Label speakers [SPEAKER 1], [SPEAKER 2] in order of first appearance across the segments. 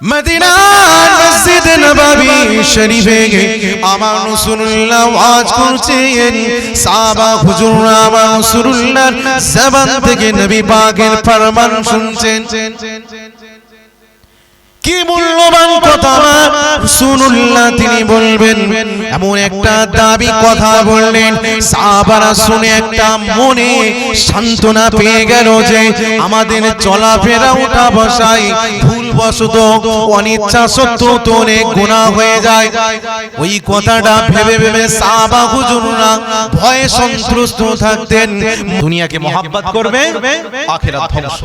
[SPEAKER 1] মদিনার মসজিদ নববী শরীফে আমার রাসূলুল্লাহ ওয়াজ করছেন। সাহাবা হুজুররা আমার রাসূলুল্লাহর জবান থেকে নবী পাকের ফরমান শুনছেন। কি মূল্যবান কথা রাসূলুল্লাহ তিনি বলবেন, এমন একটা দাবি কথা বললেন, সাহাবারা শুনে একটা মনে সান্ত্বনা পেয়ে গেল যে আমাদের চলাফেরা ওঠা বসাই ভুলবশত, অনিচ্ছা সত্ত্বেও তো অনেক গুনাহ হয়ে যায়। ওই কথাটা ভেবে ভেবে সাহাবা হুজুররা ভয়ে সন্ত্রস্ত থাকতেন। দুনিয়াকে মহাব্বত করবে, আখিরাত ধ্বংস।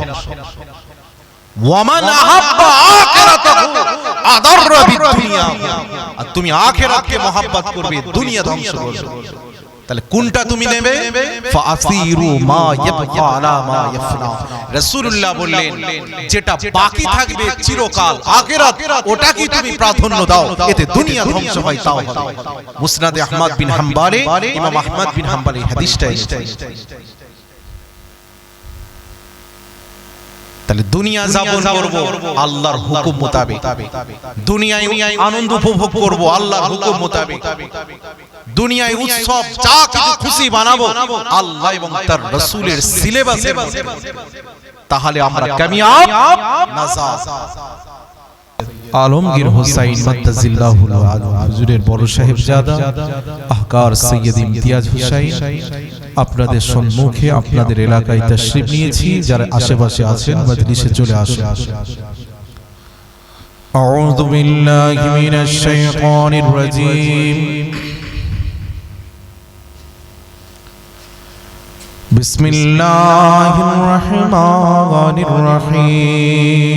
[SPEAKER 1] ওয়ামান আহাব্বা আখিরাতাহু, আদাররা বিদুনিয়া। আর তুমি আখিরাতকে মহব্বত করবে, দুনিয়া ধ্বংস করবে। তাহলে কোনটা তুমি নেবে? ফাসিরু মা ইয়াবকা আলা মা ইয়াফনা রাসূলুল্লাহ বললেন, যেটা বাকি থাকবে চিরকাল, আখিরাত ওটা কি তুমি প্রাধান্য দাও। এতে দুনিয়া ধ্বংস হয়, তাও মুসনাদে আহমদ বিন হাম্বালে, ইমাম আহমদ বিন হাম্বালে হাদিসটা এনেছেন তাহলে দুনিয়া যাব করব আল্লাহর হুকুম মোতাবেক। দুনিয়ায় আনন্দ উপভোগ করব আল্লাহর হুকুম মোতাবেক। দুনিয়ায় উৎসব যা কিছু খুশি বানাবো আল্লাহ এবং তার রাসূলের সিলেবাসে তাহলে আমরা কামিয়াব নাজাত
[SPEAKER 2] আলমগীর হোসাইন মাদ্দাজিল্লাহুল আলম হুজুরের বড় সাহেবজাদা আহকার সৈয়দ ইমতিয়াজ হুসাইন আপনাদের সম্মুখে আপনাদের এলাকায় তাশরীফ নিয়েছি যারা আশেপাশে আছেন মজলিসে চলে আসেন أعوذ بالله من الشيطان الرجيم بسم الله الرحمن الرحيم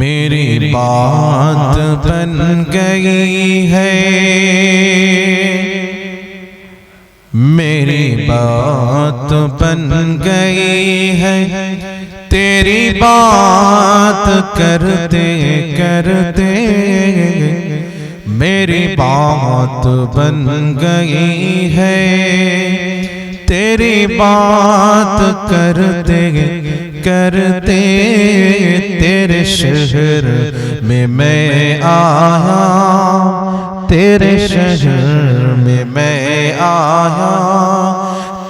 [SPEAKER 2] मेरी बात बन गई है। मेरी बात बन गई है। तेरी बात करते करते मेरी बात बन गई है। तेरी बात करते करते तेरे शहर में मैं आया। तेरे शहर में मैं आया।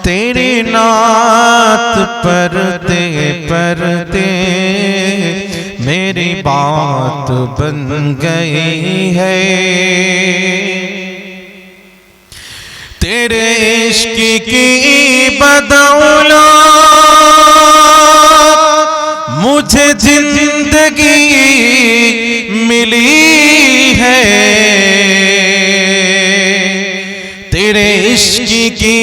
[SPEAKER 2] तेरी नात परते परते मेरी बात बन गई है। तेरे इश्क की बदौलत मुझे ज़िंदगी मिली है। तेरे इश्क की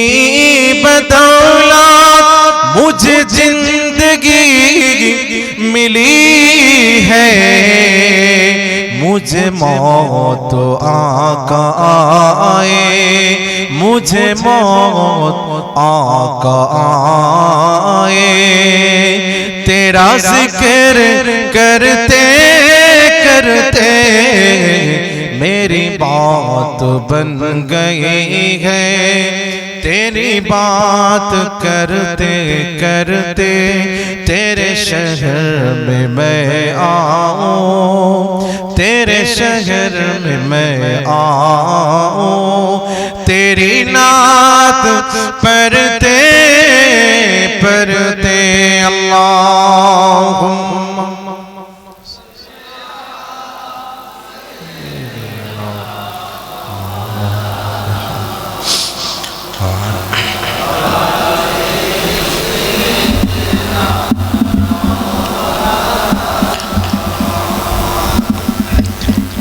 [SPEAKER 2] बदौलत मुझे ज़िंदगी मिली है। मुझे मौत आका आए, मुझे मौत आका आए। तेरा ज़िक्र करते करते, मेरी बात बन गई है। तेरी बात करते करते, तेरे शहर में मैं आऊँ, तेरे शहर में मैं आऊँ, तेरी नात परते परते अल्लाह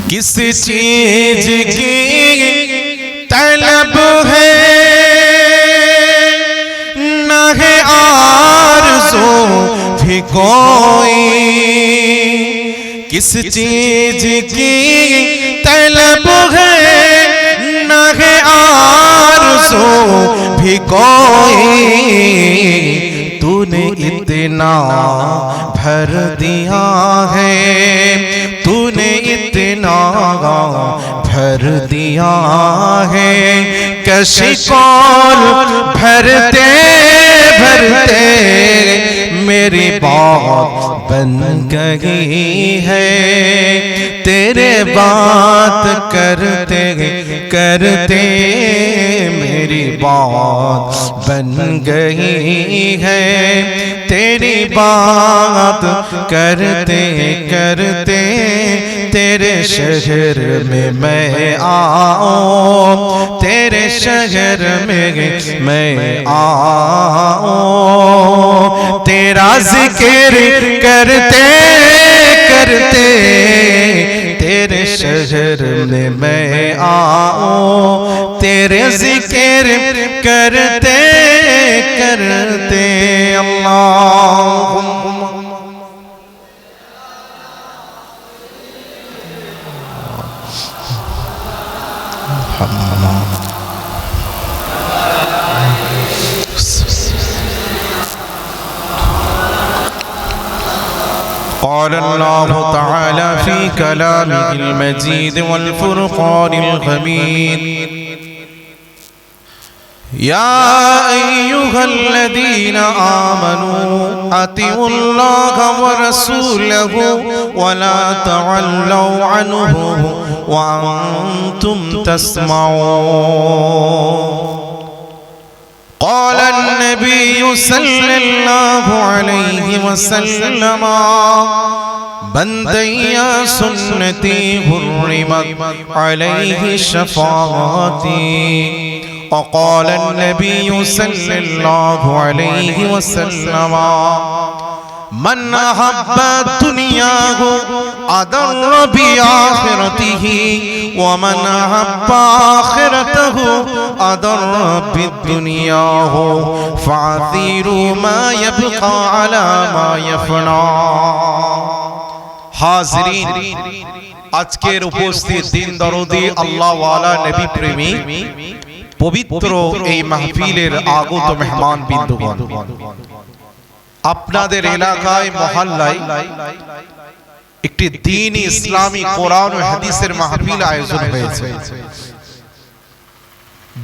[SPEAKER 2] किस चीज़ की तलब
[SPEAKER 1] कोई किस चीज़ की तलब है न है आरज़ू भी कोई। तूने इतना भर दिया है तूने इतना भर दिया है कशी कौल भरते भरते मेरी बात बन गई है तेरे बात करते करते मेरी बात बन गई है। तेरी बात करते करते तेरे शहर में मैं आऊँ, तेरे शहर में मैं आऊँ। तेरा ज़िक्र करते करते तेरे शहर में मैं आऊं तेरे जिक्र करते करते अल्लाह قال الله تعالى في كلامه المجيد والفرقان الحميد يا أيها الذين آمنوا أطيعوا الله ورسوله ولا تعلوا عنه وأنتم تسمعون. قال النبي صلى الله عليه وسلم بنديا سنتي حرمت عليه شفاعتي. وقال النبي صلى الله عليه وسلم من أحب دنياه أضر بآخرته ومن أحب آخرته أضر بدنياه فعثيروا ما يبقى على ما يفنى হাজরিন আজকের উপস্থিত দিন দরদি আল্লাহওয়ালা নবী প্রেমী পবিত্র এই মাহফিলের আগত মেহমান বিন্দুগণ আপনাদের এলাকায়, মহল্লায় একটি দিন ইসলামী কোরআন ও হাদিসের মাহফিল আয়োজন হয়েছে।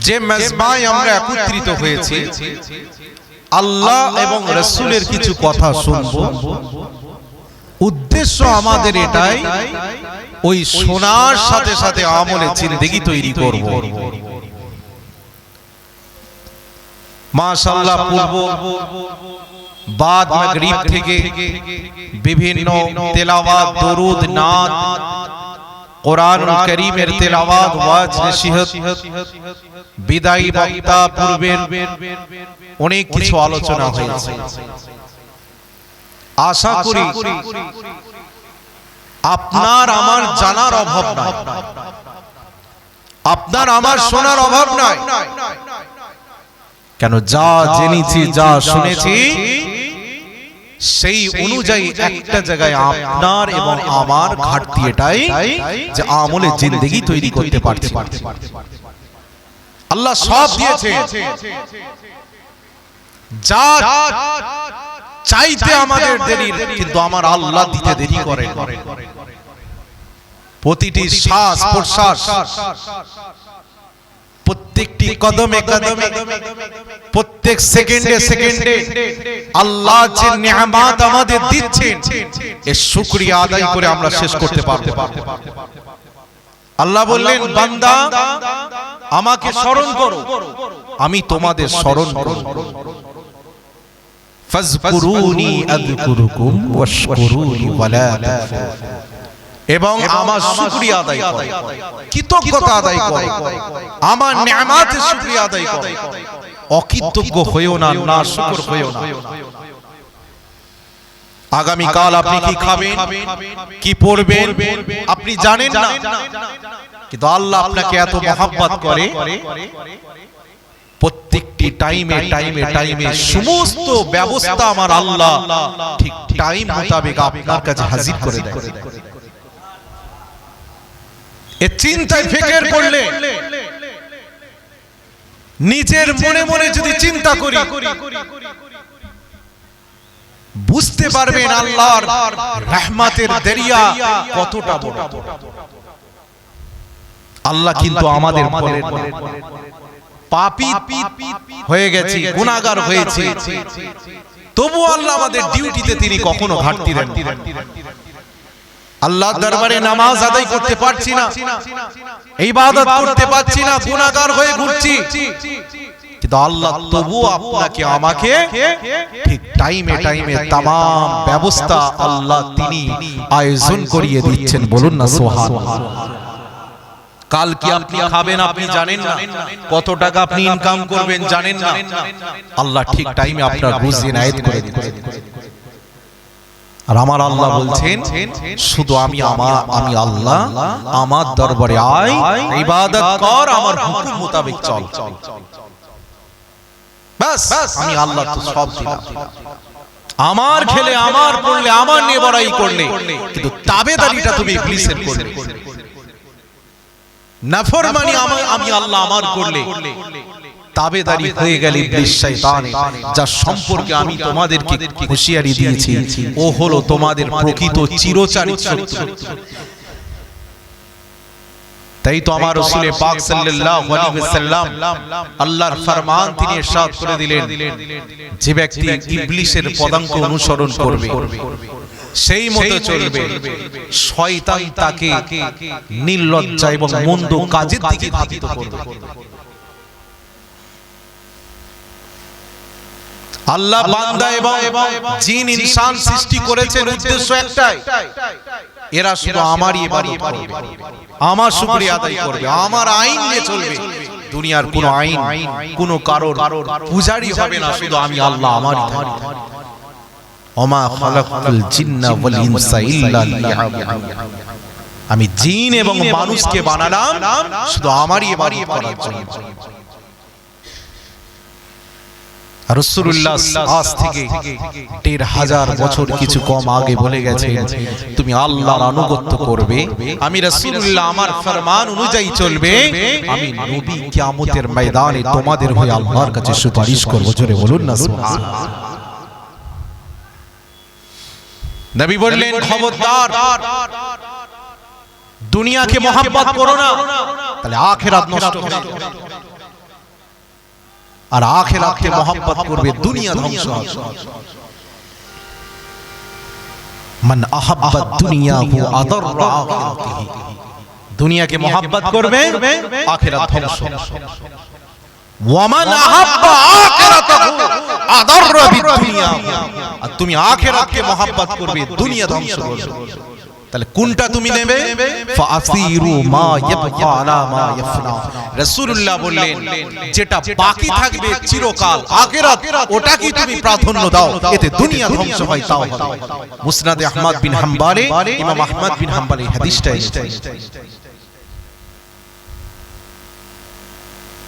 [SPEAKER 1] যে মেজবায় আমরা একত্রিত হয়েছি, আল্লাহ এবং রসুলের কিছু কথা শুনব। উদ্দেশ্য আমাদের এটাই, ওই সোনার সাথে সাথে আমলে জিন্দেগি তৈরি করব। মাশাআল্লাহ, পূর্ব বাদ মাগরিব থেকে বিভিন্ন তেলাওয়াত দরুদ নাত কোরআনুল কারীমের তেলাওয়াত ওয়াজ নসিহত বিদায়ী বক্তা পূর্বের অনেক কিছু আলোচনা হয়েছে। আশা করি আপনার আমার জানার অভাব নাই। আপনার আমার শোনার অভাব নাই। কেন যা জেনেছি যা শুনেছি সেই অনুযায়ী একটা জায়গায় আপনার এবং আমার ঘাটতি এটাই যে আমলে জিন্দগি তৈরি করতে পারছি। আল্লাহ সব দিয়েছে। যা চাইতে আমাদের দেরি কিন্তু আমার আল্লাহ দিতে দেরি করে প্রতিটি শ্বাস প্রশ্বাস। প্রত্যেকটি কদমে কদমে প্রত্যেক সেকেন্ডে সেকেন্ডে আল্লাহ যে নিয়ামত আমাদের দিচ্ছেন এর শুকরিয়া আদায় করে আমরা শেষ করতে পারব। আল্লাহ বললেন বান্দা আমাকে স্মরণ করো। আমি তোমাদের স্মরণ করব। ফাজকুরুনি আযকুরুকুম ওয়াশকুরুনি ওয়ালা এবং আমার শুকরিয়া আদায় করো। কৃতজ্ঞতা আদায় করো। আমার নিয়ামতের শুকরিয়া আদায় করো। অকৃতজ্ঞ হইও না না শুকর হইও না। আগামী কাল আপনি কি খাবেন? কি পড়বেন? আপনি জানেন না। কিন্তু আল্লাহ আপনাকে এত মহাব্বত করে। প্রত্যেকটি টাইমে টাইমে টাইমে সমস্ত ব্যবস্থা আমার আল্লাহ ঠিক টাইম মোতাবেক আপনার কাছে হাজির করে দেয়। এ চিন্তায় ফেকের করলে নিজের মনে মনে যদি চিন্তা করি বুঝতে পারবেন আল্লাহর রহমাতের দরিয়া কতটা বড়। আল্লাহ কিন্তু আমাদের বলেন। পাপি হয়ে গেছি গুনাহগার হয়েছে। তবু আল্লাহ আমাদের ডিউটিতে তিনি কখনো ঘাটতি দেন আল্লাহ দরবারে নামাজ আদায় করতে পারছি না। এই ইবাদত করতে পারছি না গুনাহগার হয়ে ঘুরছি। কিন্তু আল্লাহ তবু আপনাকে আমাকে ঠিক টাইমে টাইমে তাম ব্যবস্থা আল্লাহ তিনি আয়োজন করিয়ে দিচ্ছেন বলুন না সোহান কাল কি আপনি খাবেন আপনি জানেন না? কত টাকা আপনি ইনকাম করবেন জানেন না? আল্লাহ ঠিক টাইমে আপনার রুজি নায়েত করে দিচ্ছেন আর আমার আল্লাহ বলছেন শুধু আমি আমার আমি আল্লাহ আমার দরবারে আয় ইবাদত কর আমার হুকুম মোতাবেক চল। আমি আল্লাহ তো সব দিলাম। আমার খেলে আমার পড়লে আমার নিয়ে বড়াই করলে কিন্তু তাবেদারিটা তুমি ইবলিসের করলে। নাফরমানি আমি আমি আল্লাহ আমার করলে। তাবেদারি হয়ে গেল ইবলিস শয়তান যা সম্পর্কে আমি তোমাদেরকে হুঁশিয়ারি দিয়েছি ও হলো তোমাদের প্রকৃত চিরচারিত শত্রু তাই তো আমার রাসূলে পাক সাল্লাল্লাহু আলাইহি ওয়াসাল্লাম আল্লাহর ফরমান তিনি ইরশাদ করে দিলেন। যে ব্যক্তি ইবলিসের পদাঙ্ক অনুসরণ করবে সেই মতো চলবে। শয়তান তাকে নির্লজ্জা এবং মন্দ কাজের দিকে ধাবিত করবে। আল্লাহ বান্দা এবং জিন ইনসান সৃষ্টি করেছেন উদ্দেশ্য একটাই। এরা শুধু আমারই ইবাদত করবে। আমার শুকরিয়া আদায় করবে। আমার আইন নিয়ে চলবে। দুনিয়ার কোনো আইন কোনো কারোর পূজারি হবে না শুধু আমি আল্লাহ থাকবে। ওমা খালাকাতুল জিন্না ওয়াল ইনসা ইল্লা আমি জিন এবং মানুষকে বানালাম। শুধু আমারই ইবাদত করার জন্য। রসুল্লাহ থেকে দেড় হাজার বছর কিছু কম আগে বলে আমি ফরমান অনুযায়ী ময়দানে তোমাদের হয়ে আল্লাহর কাছে সুপারিশ করব। জোরে বলুন না দুনিয়াকে মোহাম্মত করো না, তাহলে আর আখেরাতকে মোহাম্মত করবে দুনিয়া ধ্বংস হবে মান আহাব্বা দুনিয়াহু আদাররা আখিরাতিহি দুনিয়াকে মোহাব্বত করবে আখেরাত ধ্বংস ওয়ামান আহাব্বা আখিরাতাহু আদাররা বিদুনিয়া আর তুমি আখেরাতকে মোহাব্বত করবে দুনিয়া ধ্বংস করবে তাহলে কোনটা তুমি নেবে? রাসূলুল্লাহ বললেন যেটা বাকি থাকবে চিরকাল। আখিরাত ওটাকে তুমি প্রাধান্য দাও। এতে দুনিয়া ধ্বংস হয় তাও মুসনাদে আহমদ বিন হাম্বালে ইমাম আহমদ বিন হাম্বালে হাদিসটা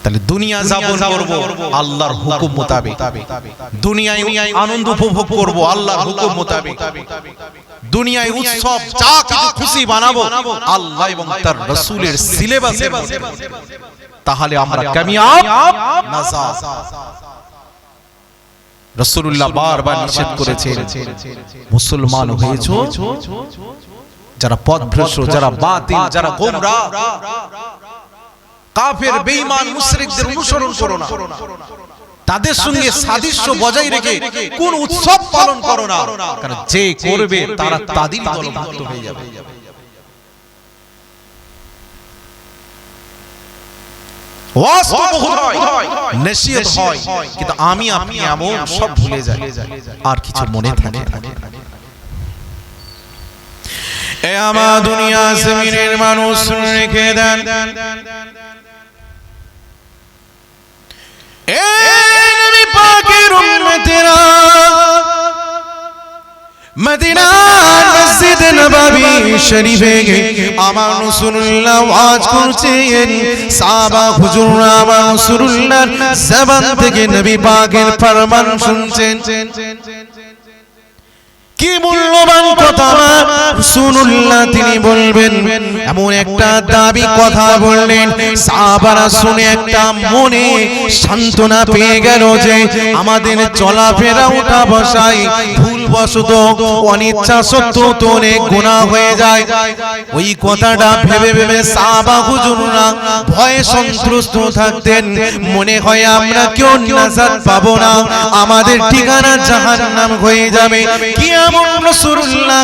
[SPEAKER 1] তাহলে দুনিয়া যাপন করব আল্লাহর হুকুম মোতাবেক। দুনিয়ায় আনন্দ উপভোগ করব আল্লাহর হুকুম মোতাবেক। দুনিয়ায় উৎসব যা কিছু খুশি বানাবো আল্লাহ এবং তার রাসূলের সিলেবাসের মধ্যে তাহলে আমরা কামিয়াব নাজাত রাসূলুল্লাহ বারবার নিষেধ করেছেন। মুসলমান হয়েছো? যারা পথভ্রষ্ট যারা বাতিল যারা গোমরা। কাফের বেঈমান মুশরিকদের অনুসরণ করো না। তাদের সঙ্গে সাদৃশ্য বজায় রেখে কোন উৎসব পালন করো না। কারণ যে করবে তারা তাদের দলভুক্ত হয়ে যাবে। কিন্তু আমি আপনি এমন সব ভুলে যাই। আর কিছু মনে থাকে এ আমার দুনিয়া জমিনের মানুষ রেখে দেন। মদিনার মসজিদ শরীফে আমার রাসূলুল্লাহ ওয়াজ করছেন সাহাবা হুজুররা আমার রাসূলুল্লাহর জবান থেকে নবী পাকের ফরমান শুনছেন। কি মূল্যবান কথা রাসূলুল্লাহ তিনি বলবেন, এমন একটা দাবি কথা বললেন। সাহাবারা শুনে একটা মনে সান্ত্বনা পেয়ে গেল যে আমাদের চলাফেরা ওঠা বসাই ভুলবশত অনিচ্ছা সত্ত্বেও তো অনেক হয়ে যায়। ওই কথাটা ভেবে ভেবে হুজুররা ভয়ে থাকতেন। মনে হয় আমরা কেউ নাজাত পাবো না। আমাদের ঠিকানা হয়ে যাবে। কি এমন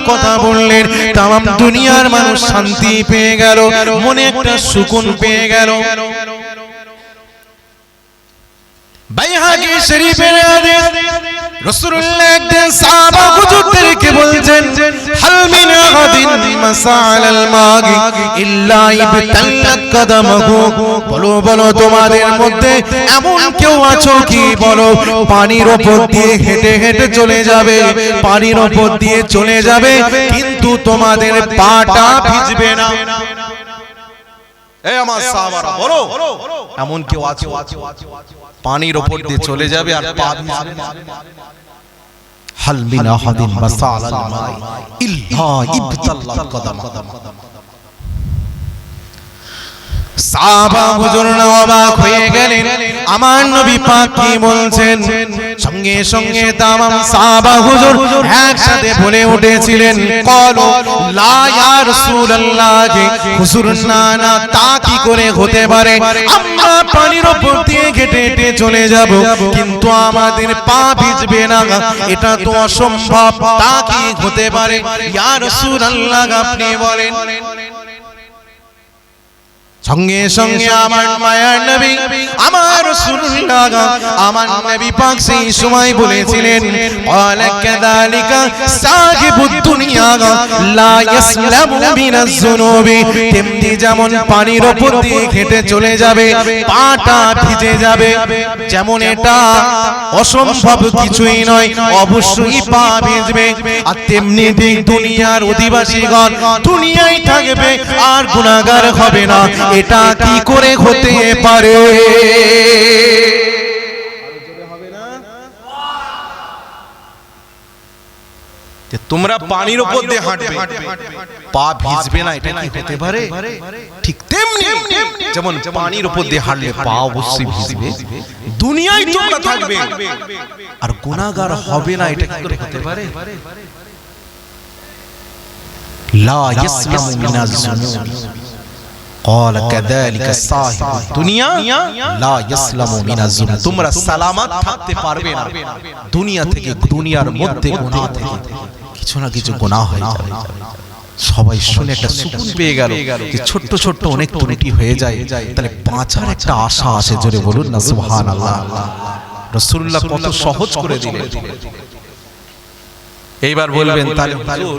[SPEAKER 1] কথা বললেন? তাম দুনিয়ার মানুষ শান্তি পেয়ে গেল, মনে একটা সুকুন পেয়ে গেল। বাইহাকি শরীফের হাদিস রাসূলুল্লাহ একদিন সাহাবা হুজুরদেরকে বলছেন হাল মিন মাসাল আল মাগি ইল্লা ইবতাল্লাত কদমহু বলো বলো তোমাদের মধ্যে এমন কেউ আছো কি বলো পানির উপর দিয়ে হেঁটে হেঁটে চলে যাবে পানির উপর দিয়ে চলে যাবে কিন্তু তোমাদের পাটা ভিজবে না এই আমার সাহাবারা বলো এমন কেউ আছো পানির ওপর দিয়ে চলে যাবে আর পা ভিজবে না
[SPEAKER 2] হাল মিন আহাদিন মাসাল আল মাই। ইল্লা ইবতাল্লাত কদামা।
[SPEAKER 1] সাহাবা হুজুররা অবাক হয়ে গেলেন। আমার নবী পাক কি বলছেন? সঙ্গে সঙ্গে তামাম সাহাবা হুজুর একসাথে বলে উঠেছিলেন লা ইয়া রাসূলুল্লাহ হুজুর না না, তা কি করে হতে পারে? আমরা পানির উপর দিয়ে হেঁটে চলে যাব, কিন্তু আমাদের পা ভিজবে না এটা তো অসম্ভব, তা কি হতে পারে? ইয়া রাসূলুল্লাহ আপনি বলেন। সঙ্গে সঙ্গে আমার মায়ার নবী আমার রাসূলুল্লাহ আমার নবী পাক সেই সময় বলেছিলেন ক্বালা কাযালিকা সাহিবুদ দুনিয়া লা ইয়াসলামু মিনাজ যুনুবি তেমনি যেমন পানির উপর দিয়ে হেঁটে চলে যাবে পাটা ভিজে যাবে। যেমন এটা অসম্ভব কিছুই নয় অবশ্যই পা ভিজবে। আর তেমনি দিক দুনিয়ার অধিবাসীগণ দুনিয়ায় থাকবে আর গুনাহগার হবে না। এটা কি করে হতে পারে? তোমরা পানির উপর দিয়ে হাঁটবে পা ভিজবে না এটা কি হতে পারে? ঠিক তেমনি যেমন পানির উপর দিয়ে হাঁটলে পা অবশ্যই ভিজবে। দুনিয়ায় তোমরা থাকবে। আর গুনাহগার হবে না এটা কি করে হতে পারে? লা ইয়াসলামু মিনাজ قال كذلك صاحب الدنيا لا يسلم من الذنوب তোমরা সালামত থাকতে পারবে না দুনিয়া থেকে দুনিয়ার মধ্যে গুনাহ থেকে কিছু না কিছু গুনাহ হয়ে যাবে সবাই শুনে একটা সুকুন পেয়ে গেল যে ছোট্ট ছোট্ট অনেক ত্রুটি হয়ে যায় তাহলে বাঁচার একটা আশা আসে জোরে বলুন না সুবহানাল্লাহ রাসূলুল্লাহ কত সহজ করে দিলেন এইবার বলবেন তাহলে হুজুর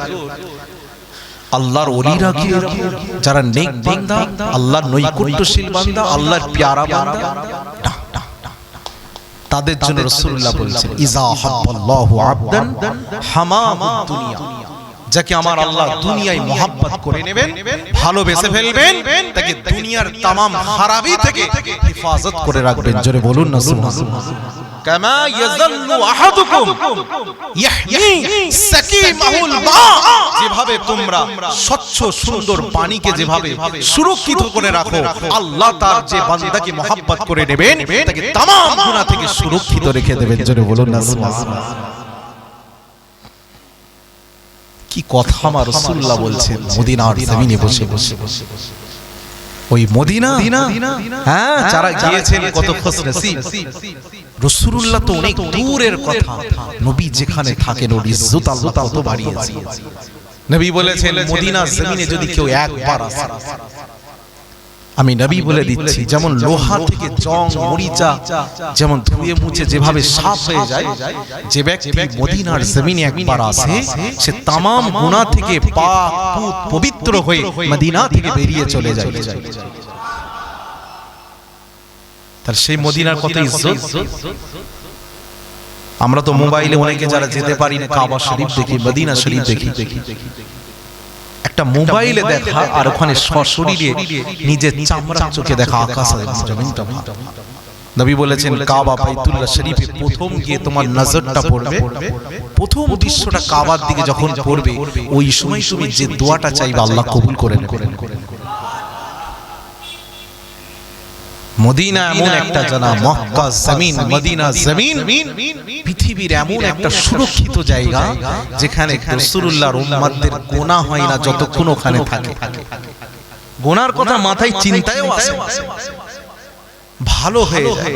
[SPEAKER 1] আল্লাহর ওলিরা কি? যারা নেক বান্দা আল্লাহর নৈকট্যশীল বান্দা আল্লাহর প্যারা বান্দা। তাদের জন্য রাসূলুল্লাহ বলেছেন ইজা হাব্বাল্লাহু আবদান হামামুদ দুনিয়া। যাকে আমার আল্লাহ দুনিয়ায় মোহাব্বত করে নেবেন ভালোবেসে ফেলবেন তাকে দুনিয়ার তামাম খারাপি থেকে হেফাজত করে রাখবেন। জোরে বলুন না সুবহানাল্লাহ। কামা ইয়াযাল্লু আহাদুকুম ইয়াহয়ি সাকিমাহুল মা যেভাবে তোমরা স্বচ্ছ সুন্দর পানিকে যেভাবে সুরক্ষিত করে রাখো আল্লাহ তার যে বান্দাকে মোহাব্বত করে নেবেন তাকে তামাম গুনাহ থেকে সুরক্ষিত রেখে দেবেন। জোরে বলুন না সুবহানাল্লাহ। কি কথা আমার রাসূলুল্লাহ বলছেন? মদিনার জমিনে বসে বসে ওই মদিনা? হ্যাঁ যারা গিয়েছেন কত খুশ নসিব রাসূলুল্লাহ তো অনেক দূরের কথা। নবী যেখানে থাকেন ওর ইজ্জত আল্লাহ তত বাড়িয়েছে। নবী বলেছেন মদিনা জমিনে যদি কেউ একবার আসে। আমি নবী বলে দিচ্ছি যেমন লোহা থেকে জং মরিচা যেমন ধুয়ে মুছে যেভাবে সাফ হয়ে যায় যে ব্যক্তি মদিনার জমিনে একবার আসে সে তামাম গুনাহ থেকে পাক পুত পবিত্র হয়ে মদিনা থেকে বেরিয়ে চলে যায়। তার সেই মদিনার কত ইজ্জত। আমরা তো মোবাইলে অনেকে যারা যেতে পারি না কাবা শরীফ দেখি মদিনা শরীফ দেখি। একটা মোবাইলে দেখা আর ওখানে সশরীরে নিজের চামড়া চোখে দেখা আকাশ জমিনটা নবী বলেছেন কাবা বাইতুল্লাহ শরীফে প্রথম গিয়ে তোমার নজরটা পড়বে। প্রথম দৃশ্যটা কাবার দিকে যখন পড়বে ওই সময় তুমি যে দোয়াটা চাইবে আল্লাহ কবুল করে নেবেন মদিনা এমন একটা জানা মক্কা জমিন মদিনা জমিন পৃথিবীর এমন একটা সুরক্ষিত জায়গা যেখানে রাসূলুল্লাহর উম্মতদের গোনা হয় না যতক্ষণ ওখানে থাকে। গোনার কথা মাথায় চিন্তায়ও আসে ভালো হয়ে যায়।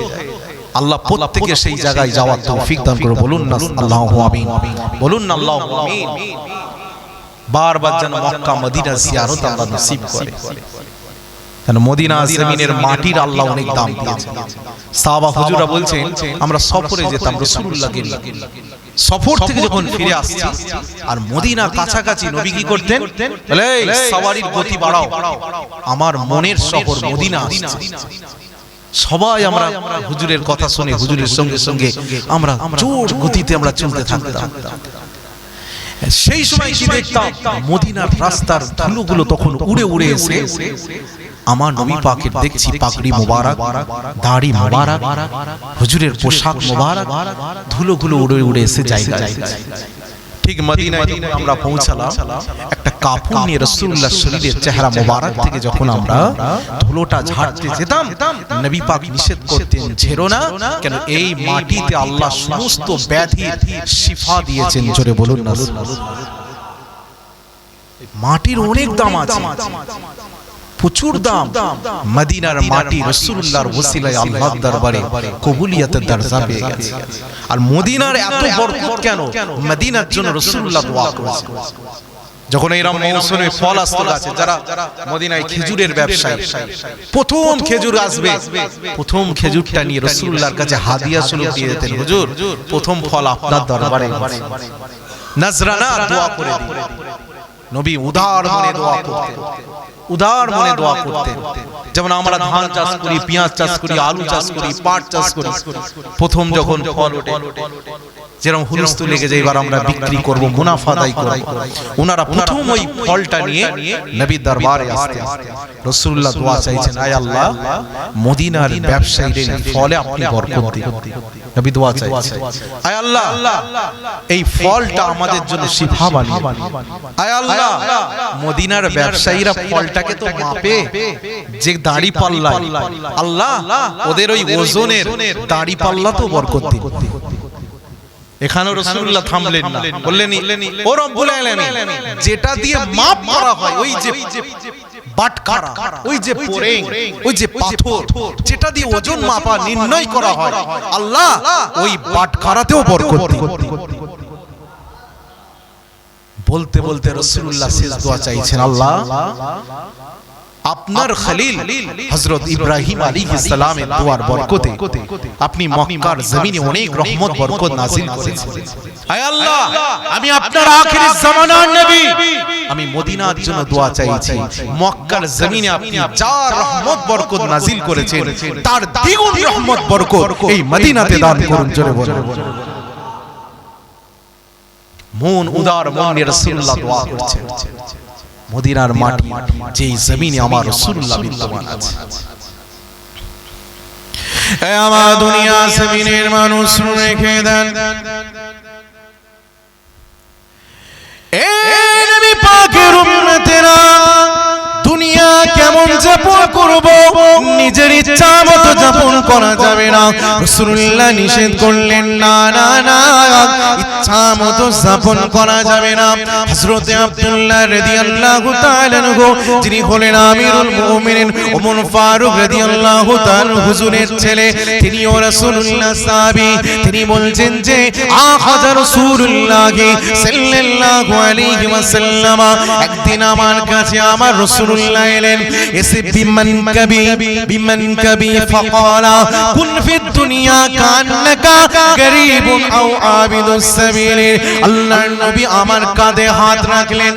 [SPEAKER 1] আল্লাহ প্রত্যেকে সেই জায়গায় যাওয়ার তৌফিক দান করে বলুন না আল্লাহু আমিন। বলুন না আল্লাহু আমিন। বারবার যেন মক্কা মদিনা জিয়ারত আল্লাহ নসিব করে। কেন? মদিনা জমিনের মাটির আল্লাহ অনেক দাম দিয়েছেন। সাহাবা হুজুরা বলছেন আমরা সফরে যেতাম রাসূলুল্লাহকে সফর থেকে যখন ফিরে আসছি আর মদিনা কাছাকাছি নবী কি করতেন? সাওয়ারির গতি বাড়াও। আমার মনের শহর মদিনা আসছে। সবাই আমরা হুজুরের কথা শুনে হুজুরের সঙ্গে সঙ্গে আমরা জোর গতিতে আমরা চলতে থাকতাম। সেই সময় কি দেখতাম? মদিনার রাস্তার ধুলোগুলো তখন উড়ে উড়ে এসে। আমার নবী পাকের দেখছি পাগড়ি মোবারক দাড়ি মোবারক হুজুরের পোশাক মোবারক ধুলোগুলো উড়ে উড়ে এসে জায়গায় ঠিক মদিনায় আমরা পৌঁছালাম একটা কাপড় নিয়ে রাসূলুল্লাহ শরীরের চেহারা মোবারক থেকে যখন আমরা ধুলোটা ঝাড়তে যেতাম নবী পাক নিষেধ করতেন ঝেড়ো না কেন এই মাটিতে আল্লাহ সমস্ত ব্যাধি শিফা দিয়েছেন জোরে বলুন না। মাটির অনেক দাম আছে। প্রচুর দাম। মদিনার মাটি রসুল্লাহর ওসিলায় আল্লাহর দরবারে কবুলিয়তের দরজা পেয়ে গেছে। আর মদিনার এত বরকত কেন? মদিনার জন্য রসুল্লাহ দোয়া করেছে। যখন এরকম মৌসুমে ফল আসতো গাছে যারা মদিনায় খেজুরের ব্যবসায়ী প্রথম খেজুর আসবে। প্রথম খেজুরটা নিয়ে রসুল্লাহর কাছে হাদিয়া স্বরূপ দিয়ে দিতেন হুজুর প্রথম ফল আপনার দরবারে। নজরানা দোয়া করে দিন। নবী উদার মনে দোয়া করতেন। উদার মনে দোয়া করতেন। যেমন আমরা ধান চাষ করি পেঁয়াজ চাষ করি আলু চাষ করি পাট চাষ করি। প্রথম যখন ফল ওঠে যেরকম হুলস্থু লেগে যায় এবার আমরা বিক্রি করব মুনাফা আদায় করব। ওনারা প্রথম ওই ফলটা নিয়ে নবী দরবারে আসতেন রাসূলুল্লাহ দোয়া চাইছেন আয় আল্লাহ মদিনার ব্যবসায়ীদের ফলে আপনি বরকত দিন। নবী দোয়া চাইছেন আয় আল্লাহ এই ফলটা আমাদের জন্য শিফা বানিয়ে আয় আল্লাহ মদিনার ব্যবসায়ীরা ফলটাকে তো মাপে। যে দাড়ি পাল্লা আল্লাহ ওদের ওই ওজনের দাড়ি পাল্লা তো বরকত দিন। এখানে রসুল্লাহ থামলেন না। বললেন ও রব্বুল আলামিন যেটা দিয়ে মাপ করা হয় ওই যে বাটখারা ওই যে পোরেং ওই যে পাথর যেটা দিয়ে ওজন মাপা নির্ণয় করা হয়। আল্লাহ ওই বাটখারাতেও বরকত বলতে বলতে রসুল্লাহ শেষ দোয়া চাইছেন আল্লাহ। আপনার খলিল হজরত ইব্রাহিম আলাইহিস সালামের দোয়ার বরকতে আপনি মক্কার জমিনে অনেক রহমত বরকত নাযিল করেছেন। আয় আল্লাহ আমি আপনার আখিরি জামানার নবী। আমি মদিনার জন্য দোয়া চাইছি। মক্কার জমিনে আপনি যা রহমত বরকত নাযিল করেছেন তার দ্বিগুণ রহমত বরকত এই মদিনাতে দান করুন জোরে বলুন। মন উদার মন রাসূলুল্লাহ দোয়া করছেন। মদিনার মাটি যেই জমিনে আমার রসুল্লাহ বিদ্যমান আছে। আমার দুনিয়া জমিনের মানুষ রেখে দেন। যাপন করব, নিজের ইচ্ছা মতো যাপন করা যাবে না। রাসূলুল্লাহ নিষেধ করলেন, না না না, ইচ্ছা মতো যাপন করা যাবে না। হযরতে আব্দুল্লাহ রাদিয়াল্লাহু তাআলা আনহু, যিনি হলেন আমিরুল মুমিনিন, ওমর ফারুক রাদিয়াল্লাহু তাআলা হুজুরের ছেলে তিনি ও রাসূলুল্লাহ সাহাবী। তিনি বলছেন যে আখাযা রাসূলুল্লাহ সাল্লাল্লাহু আলাইহি ওয়াসাল্লাম, একদিন আমার কাছে আমার রাসূলুল্লাহ এলেন, এসে বিমান কবি বিমান কবি ফাকালা কুন ফি দুনিয়া কান্নাকা গরীবুন আও আবিদুস সাবিল আল্লাহর নবী আমার কাঁধে হাত রাখলেন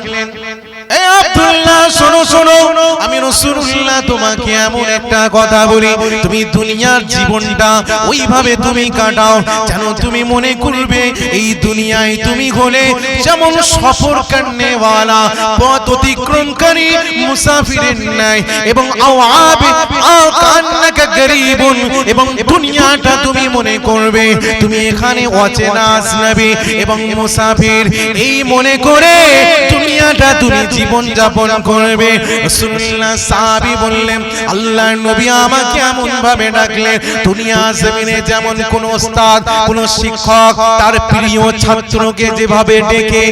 [SPEAKER 1] তুমি দুনিয়াটা তুমি মনে করবে। তুমি এখানে অচেনা আসনাবি এবং মুসাফির, এই মনে করে দুনিয়াটা তুমি জীবন যাপন করবে। রাসূলুল্লাহ সাহাবী বললেন, আল্লাহর নবী আমাকে এমন ভাবে ডাকলেন, দুনিয়া জমিনে যেমন কোন ওস্তাদ, কোন শিক্ষক, তার প্রিয় ছাত্রকে যেভাবে ডেকে,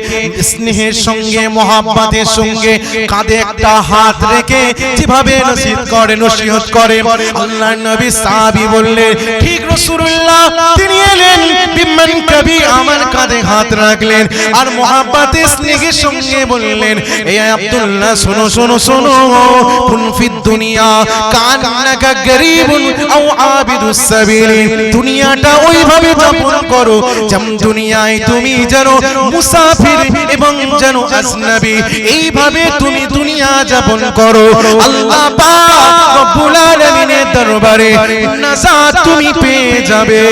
[SPEAKER 1] স্নেহের সঙ্গে, মহাব্বতের সঙ্গে, কাঁধে একটা হাত রেখে যেভাবে নসিহত করে নসিহত করে। আল্লাহর নবী সাহাবী বললেন, ঠিক রাসূলুল্লাহ, তিনি এলেন, বিমান কবি আমার কাঁধে হাত রাখলেন আর মহাব্বতে স্নেহের সঙ্গে বললেন এই আব্দুল্লাহ, শোনো শোনো শোনো। কুন দুনিয়া, কান্নাকা আও আবিদুস সাবিলি। দুনিয়াটা ওইভাবে যাপন করো দুনিয়ায় তুমি যেন মুসাফির এবং যেন এইভাবে তুমি দুনিয়া যাপন করো। আল্লাহ পাক রব্বুল আলামিনের দরবারে নাজাত তুমি পেয়ে যাবে।